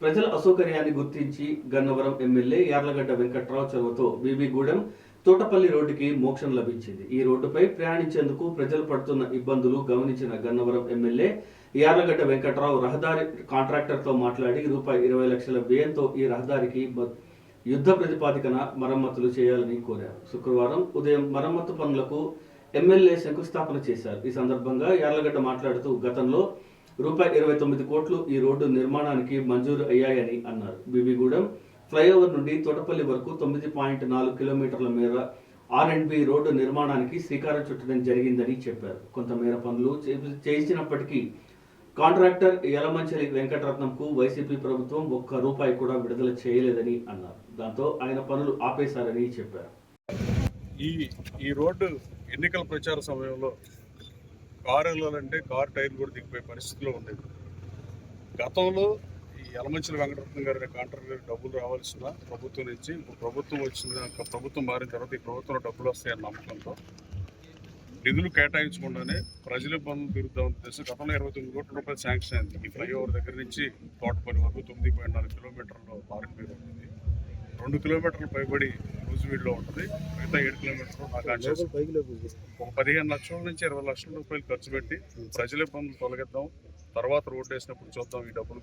ప్రజల అసౌకర్యాన్ని గుర్తించి గన్నవరం ఎమ్మెల్యే యార్లగడ్డ వెంకట్రావు చొరవతో బీబీగూడెం తోటపల్లి రోడ్డుకి మోక్షం లభించింది. ఈ రోడ్డుపై ప్రయాణించేందుకు ప్రజలు పడుతున్న ఇబ్బందులు గమనించిన గన్నవరం ఎమ్మెల్యే యార్లగడ్డ వెంకట్రావు రహదారి కాంట్రాక్టర్తో మాట్లాడి రూపాయి ఇరవై లక్షల వ్యయంతో ఈ రహదారికి యుద్ధ ప్రతిపాదికన మరమ్మతులు చేయాలని కోరారు. శుక్రవారం ఉదయం మరమ్మతు పనులకు ఎమ్మెల్యే శంకుస్థాపన చేశారు. ఈ సందర్భంగా యార్లగడ్డ మాట్లాడుతూ గతంలో రూపాయి ఇరవై తొమ్మిది కోట్లు ఈ రోడ్డు నిర్మాణానికి మంజూరు అయ్యాయని అన్నారు. బీబీగూడెం ఫ్లైఓవర్ నుండి తోటపల్లి వరకు తొమ్మిది పాయింట్ నాలుగు కిలోమీటర్ల మేర ఆర్ అండ్ బి రోడ్డు నిర్మాణానికి శ్రీకారం చుట్టడం జరిగిందని చెప్పారు. కొంతమేర పనులు చేయించినప్పటికీ చేసినప్పటికీ కాంట్రాక్టర్ యలమంచలి వెంకటరత్నంకు వైసీపీ ప్రభుత్వం ఒక్క రూపాయి కూడా విడుదల చేయలేదని అన్నారు. దాంతో ఆయన పనులు ఆపేశారని చెప్పారు. ఈ ఈ రోడ్డు ఎన్నికల ప్రచార సమయంలో కారు వెళ్ళాలంటే కారు టైర్ కూడా దిగిపోయే పరిస్థితిలో ఉండేది గతంలో ఈ యలమంచిల వెంకటరత్న గారి కాంట్రాక్టర్ డబ్బులు రావాల్సిన ప్రభుత్వం నుంచి ఇప్పుడు ప్రభుత్వం వచ్చిన ప్రభుత్వం మారిన తర్వాత ఈ ప్రభుత్వంలో డబ్బులు వస్తాయన్న నమ్మకంతో నిధులు కేటాయించకుండానే ప్రజల ఇబ్బందులు తిరుగుతామని ఉద్దేశం గతంలో ఇరవై తొమ్మిది కోట్ల రూపాయలు శాంక్షన్ అయింది. ఈ ఫ్లైఓవర్ దగ్గర నుంచి తోటపల్లి వరకు తొమ్మిది పాయింట్ నాలుగు కిలోమీటర్లు మీద ఉంటుంది రెండు కిలోమీటర్లు పైబడి రూజువీడ్లో ఉంటుంది. మిగతా ఏడు కిలోమీటర్లు నాకు ఒక పదిహేను లక్షల నుంచి ఇరవై లక్షల రూపాయలు ఖర్చు పెట్టి ప్రజల పనులు తొలగిద్దాం. తర్వాత రోడ్డు వేసినప్పుడు చూద్దాం ఈ డబ్బులు